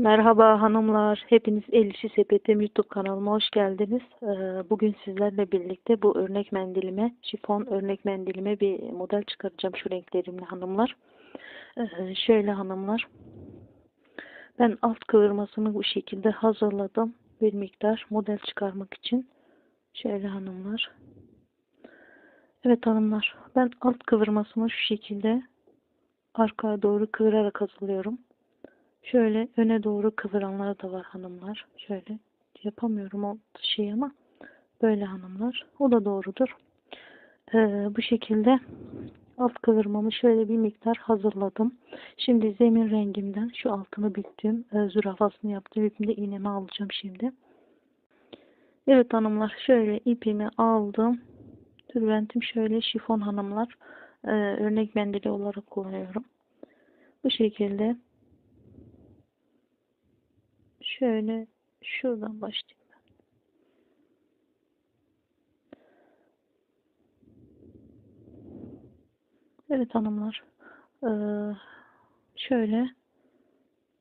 Merhaba hanımlar, hepiniz El İşi Sepetim YouTube kanalıma hoş geldiniz. Ee, Bugün sizlerle birlikte bu örnek mendilime, şifon örnek mendilime bir model çıkaracağım şu renklerimle hanımlar. Ee, Şöyle hanımlar, ben alt kıvırmasını bu şekilde hazırladım. Bir miktar model çıkarmak için. Şöyle hanımlar. Evet hanımlar, ben alt kıvırmasını şu şekilde arkaya doğru kıvırarak hazırlıyorum. Şöyle öne doğru kıvıranlar da var hanımlar. Şöyle yapamıyorum o şeyi ama böyle hanımlar. O da doğrudur. Ee, bu şekilde alt kıvırmamı şöyle bir miktar hazırladım. Şimdi zemin rengimden şu altını büktüm. E, zürafasını yaptım. İpimde iğnemi alacağım şimdi. Evet hanımlar şöyle ipimi aldım. Tülbentim şöyle şifon hanımlar. E, örnek mendili olarak kullanıyorum. Bu şekilde şöyle şuradan başlayayım. Evet hanımlar. Ee, şöyle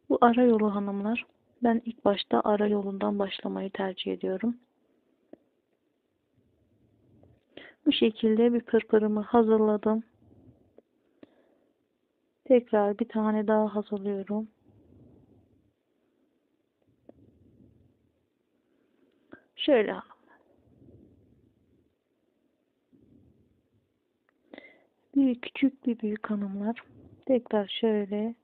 bu ara yolu hanımlar. Ben ilk başta ara yolundan başlamayı tercih ediyorum. Bu şekilde bir pırpırımı hazırladım. Tekrar bir tane daha hazırlıyorum. Şöyle hanım. Bir küçük bir büyük hanımlar. Tekrar şöyle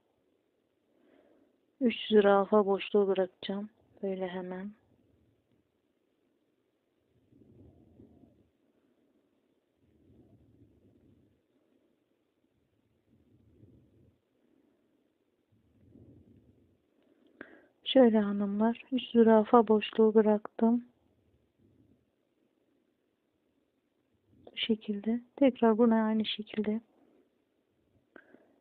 3 zürafa boşluğu bırakacağım. Böyle hemen. Şöyle hanımlar 3 zürafa boşluğu bıraktım. Şekilde. Tekrar buna aynı şekilde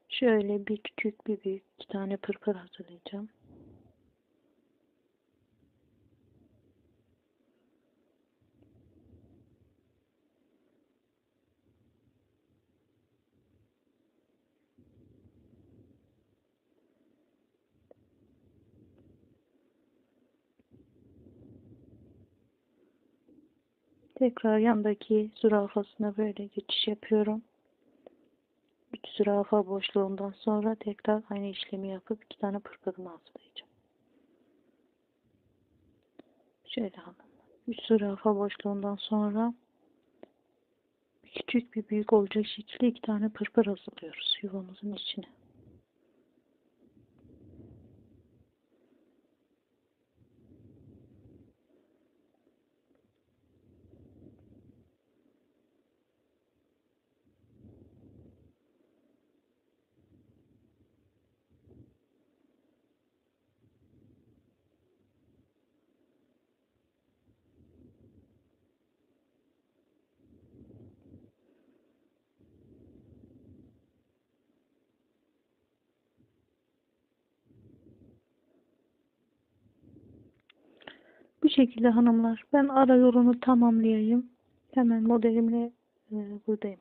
şöyle bir küçük bir büyük iki tane pırpır hazırlayacağım. Tekrar yandaki zürafasına böyle geçiş yapıyorum. 3 zürafa boşluğundan sonra tekrar aynı işlemi yapıp iki tane pırpırımı hazırlayacağım. Şöyle hanım. 3 zürafa boşluğundan sonra küçük bir büyük olacak şekilde iki tane pırpır hazırlıyoruz yuvamızın içine. Bu şekilde hanımlar. Ben ara yolunu tamamlayayım. Hemen modelimle e, buradayım.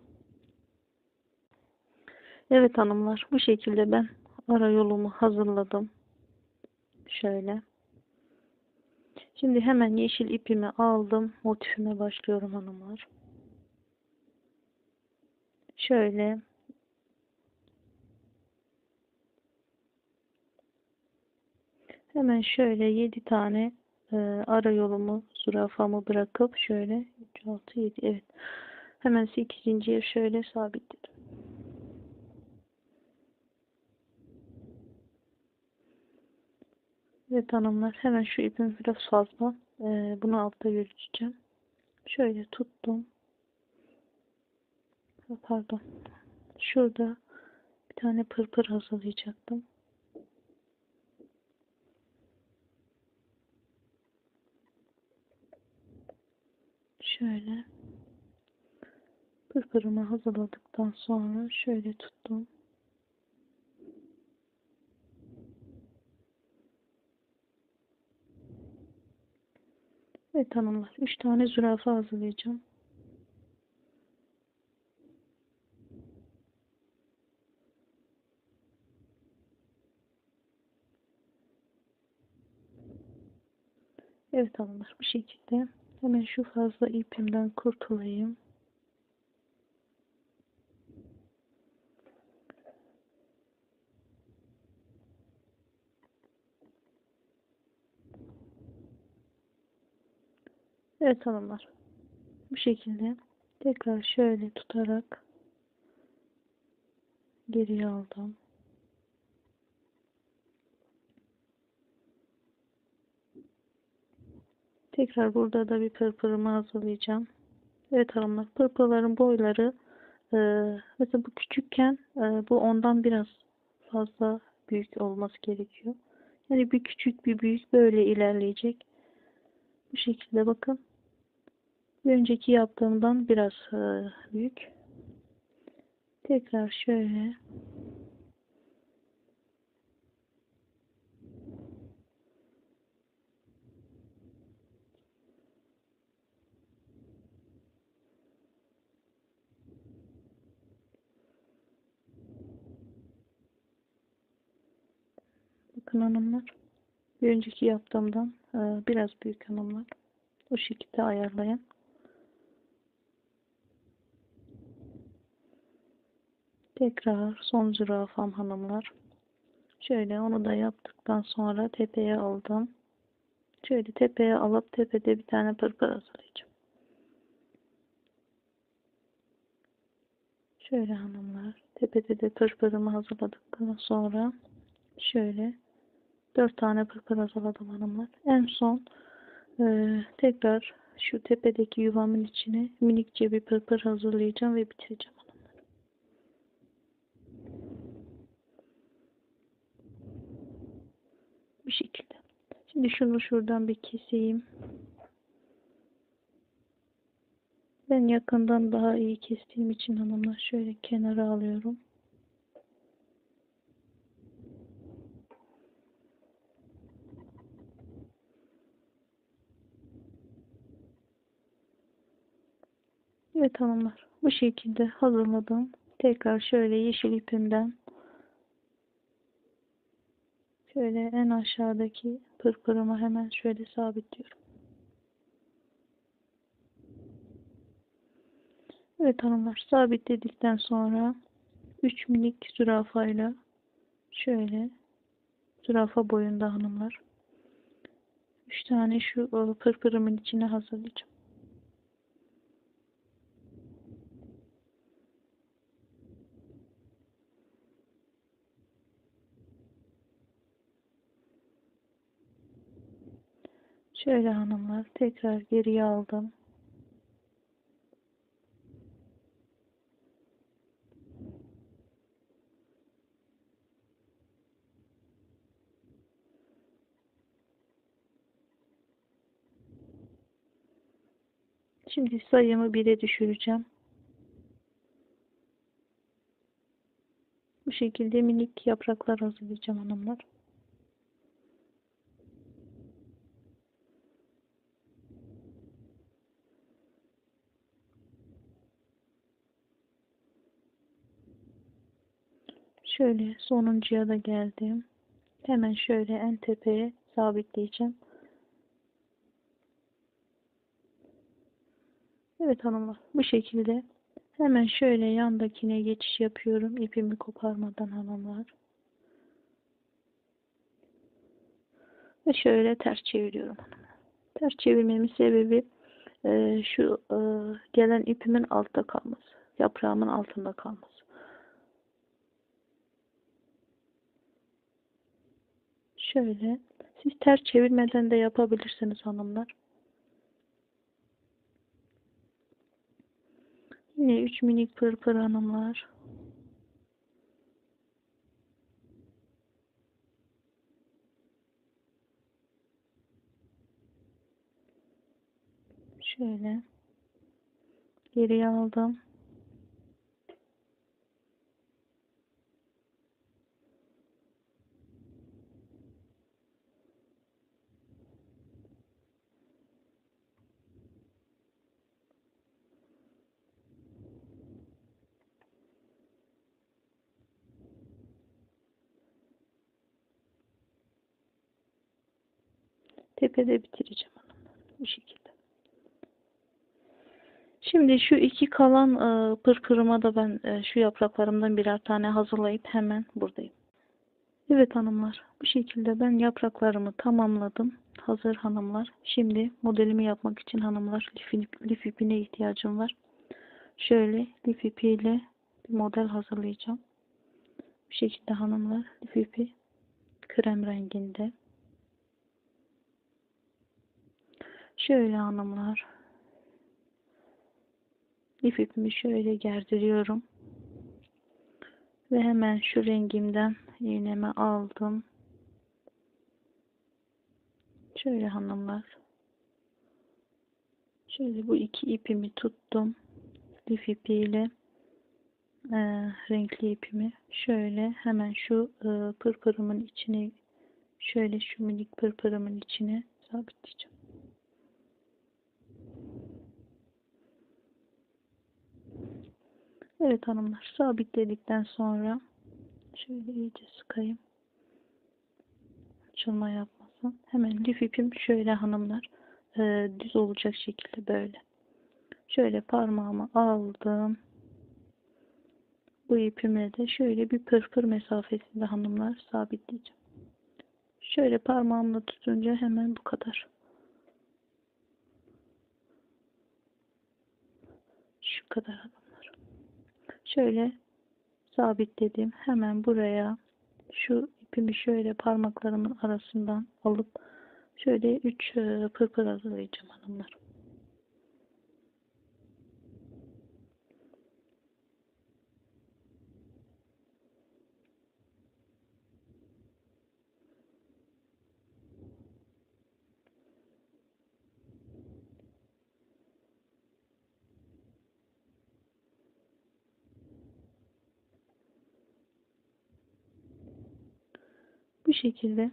Evet hanımlar. Bu şekilde ben ara yolumu hazırladım. Şöyle. Şimdi hemen yeşil ipimi aldım. Motifime başlıyorum hanımlar. Şöyle. Hemen şöyle 7 tane e, ara yolumu, zürafamı bırakıp şöyle 3, 6, 7 evet. Hemen 8. şöyle sabitledim. Evet hanımlar hemen şu ipim biraz fazla. E, bunu altta yürüteceğim. Şöyle tuttum. Pardon. Şurada bir tane pırpır hazırlayacaktım. Şöyle pırpırımı hazırladıktan sonra şöyle tuttum. Evet hanımlar 3 tane zürafa hazırlayacağım. Evet hanımlar bu şekilde hemen şu fazla ipimden kurtulayım. Evet hanımlar bu şekilde tekrar şöyle tutarak geriye aldım. Tekrar burada da bir pırpırımı hazırlayacağım. Evet hanımlar pırpırların boyları e, mesela bu küçükken e, bu ondan biraz fazla büyük olması gerekiyor. Yani bir küçük bir büyük böyle ilerleyecek. Bu şekilde bakın. Bir önceki yaptığımdan biraz e, büyük. Tekrar şöyle Bakın hanımlar. Bir önceki yaptığımdan e, biraz büyük hanımlar. O şekilde ayarlayın. Tekrar son zürafam hanımlar. Şöyle onu da yaptıktan sonra tepeye aldım. Şöyle tepeye alıp tepede bir tane pırpır hazırlayacağım. Şöyle hanımlar. Tepede de pırpırımı hazırladıktan sonra şöyle dört tane pırpır hazırladım hanımlar. En son e, tekrar şu tepedeki yuvamın içine minikçe bir pırpır hazırlayacağım ve bitireceğim. Bu şekilde. Şimdi şunu şuradan bir keseyim. Ben yakından daha iyi kestiğim için hanımlar şöyle kenara alıyorum. Evet hanımlar bu şekilde hazırladım. Tekrar şöyle yeşil ipimden şöyle en aşağıdaki pırpırımı hemen şöyle sabitliyorum. Evet hanımlar sabitledikten sonra 3 minik zürafayla şöyle zürafa boyunda hanımlar 3 tane şu pırpırımın içine hazırlayacağım. Şöyle hanımlar tekrar geriye aldım. Şimdi sayımı 1'e düşüreceğim. Bu şekilde minik yapraklar hazırlayacağım hanımlar. Şöyle sonuncuya da geldim. Hemen şöyle en tepeye sabitleyeceğim. Evet hanımlar bu şekilde hemen şöyle yandakine geçiş yapıyorum ipimi koparmadan hanımlar. Ve şöyle ters çeviriyorum hanımlar. Ters çevirmemin sebebi e, şu e, gelen ipimin altta kalması. Yaprağımın altında kalması. Şöyle. Siz ters çevirmeden de yapabilirsiniz hanımlar. Yine üç minik pırpır hanımlar. Şöyle. Geriye aldım. Tepede bitireceğim hanımlar. Bu şekilde. Şimdi şu iki kalan e, pırpırıma da ben e, şu yapraklarımdan birer tane hazırlayıp hemen buradayım. Evet hanımlar, bu şekilde ben yapraklarımı tamamladım. Hazır hanımlar. Şimdi modelimi yapmak için hanımlar lif, lif ipine ihtiyacım var. Şöyle lif ipiyle bir model hazırlayacağım. Bu şekilde hanımlar lif ipi krem renginde. Şöyle hanımlar lif ipimi şöyle gerdiriyorum. Ve hemen şu rengimden iğnemi aldım. Şöyle hanımlar. Şöyle bu iki ipimi tuttum. Lif ipiyle e, renkli ipimi şöyle hemen şu e, pırpırımın içine şöyle şu minik pırpırımın içine sabitleyeceğim. Evet hanımlar sabitledikten sonra şöyle iyice sıkayım. Açılma yapmasın. Hemen lif ipim şöyle hanımlar e, düz olacak şekilde böyle. Şöyle parmağımı aldım. Bu ipime de şöyle bir pırpır mesafesinde hanımlar sabitleyeceğim. Şöyle parmağımla tutunca hemen bu kadar. Şu kadar hanımlar. Şöyle sabitledim. Hemen buraya şu ipimi şöyle parmaklarımın arasından alıp şöyle 3 pırpır hazırlayacağım hanımlar. Bu şekilde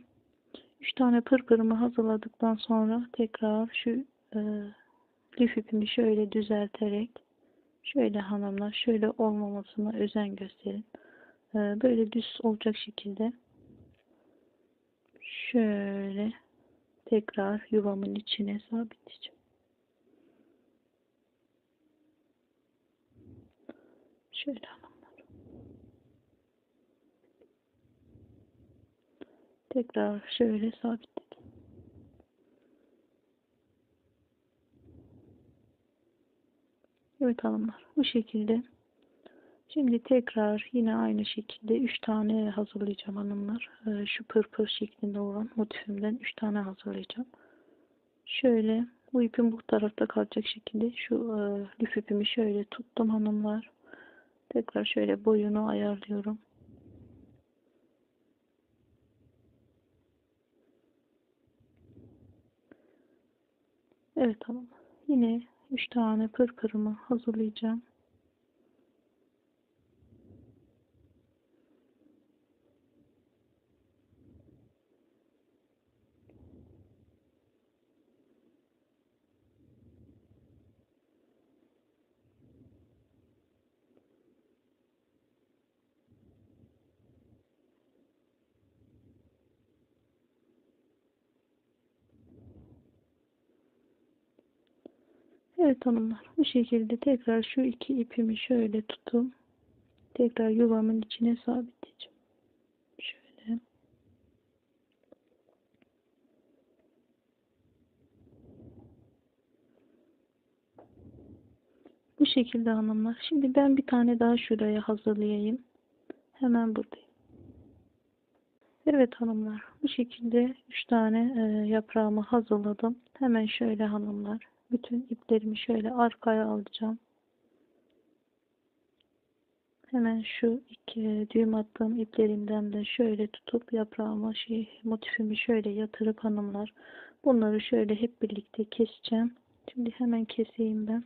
3 tane pırpırımı hazırladıktan sonra tekrar şu e, lif ipimi şöyle düzelterek şöyle hanımlar şöyle olmamasına özen gösterin. E, böyle düz olacak şekilde şöyle tekrar yuvamın içine sabitleyeceğim. Şöyle hanımlar. Tekrar şöyle sabitledim. Evet hanımlar bu şekilde. Şimdi tekrar yine aynı şekilde 3 tane hazırlayacağım hanımlar. Ee, şu pırpır şeklinde olan motifimden 3 tane hazırlayacağım. Şöyle bu ipim bu tarafta kalacak şekilde şu e, lif ipimi şöyle tuttum hanımlar. Tekrar şöyle boyunu ayarlıyorum. Evet tamam. Yine 3 tane pırpırımı hazırlayacağım. Evet hanımlar bu şekilde tekrar şu iki ipimi şöyle tutum tekrar yuvamın içine sabitleyeceğim. Şöyle. Bu şekilde hanımlar. Şimdi ben bir tane daha şuraya hazırlayayım. Hemen buradayım. Evet hanımlar. Bu şekilde 3 tane e, yaprağımı hazırladım. Hemen şöyle hanımlar bütün iplerimi şöyle arkaya alacağım. Hemen şu iki düğüm attığım iplerimden de şöyle tutup yaprağıma şey motifimi şöyle yatırıp hanımlar bunları şöyle hep birlikte keseceğim. Şimdi hemen keseyim ben.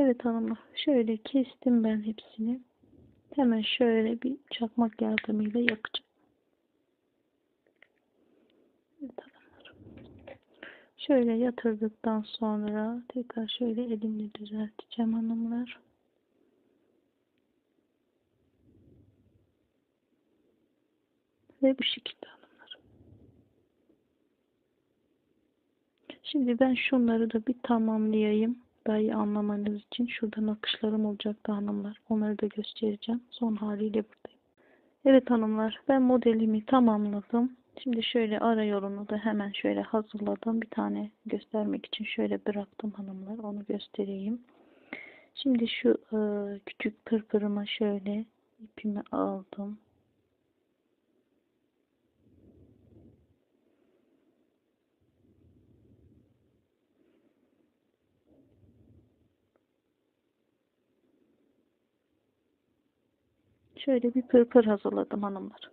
Evet hanımlar şöyle kestim ben hepsini. Hemen şöyle bir çakmak yardımıyla yakacağım. Evet hanımlar. Şöyle yatırdıktan sonra tekrar şöyle elimle düzelteceğim hanımlar. Ve bu şekilde hanımlar. Şimdi ben şunları da bir tamamlayayım. Daha iyi anlamanız için. Şurada nakışlarım olacaktı hanımlar. Onları da göstereceğim. Son haliyle buradayım. Evet hanımlar ben modelimi tamamladım. Şimdi şöyle ara yolunu da hemen şöyle hazırladım. Bir tane göstermek için şöyle bıraktım hanımlar. Onu göstereyim. Şimdi şu e, küçük pırpırıma şöyle ipimi aldım. Şöyle bir pırpır hazırladım hanımlar.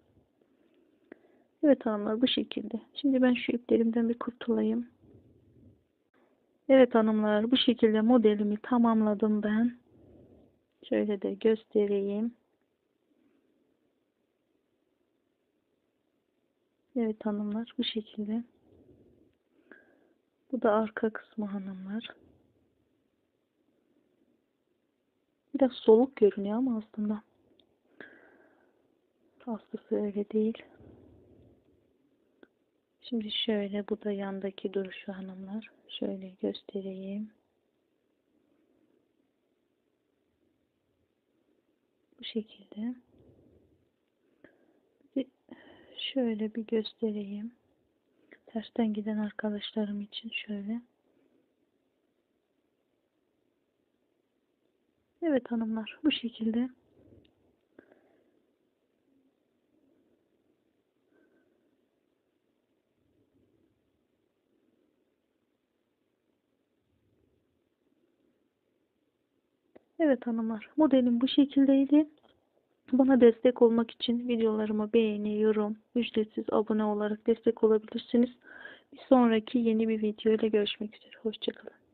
Evet hanımlar bu şekilde. Şimdi ben şu iplerimden bir kurtulayım. Evet hanımlar bu şekilde modelimi tamamladım ben. Şöyle de göstereyim. Evet hanımlar bu şekilde. Bu da arka kısmı hanımlar. Biraz soluk görünüyor ama aslında Aslısı öyle değil. Şimdi şöyle bu da yandaki duruşu hanımlar. Şöyle göstereyim. Bu şekilde. Bir şöyle bir göstereyim. Tersten giden arkadaşlarım için şöyle. Evet hanımlar bu şekilde. Evet hanımlar modelim bu şekildeydi. Bana destek olmak için videolarımı beğeni, yorum, ücretsiz abone olarak destek olabilirsiniz. Bir sonraki yeni bir video ile görüşmek üzere. Hoşçakalın.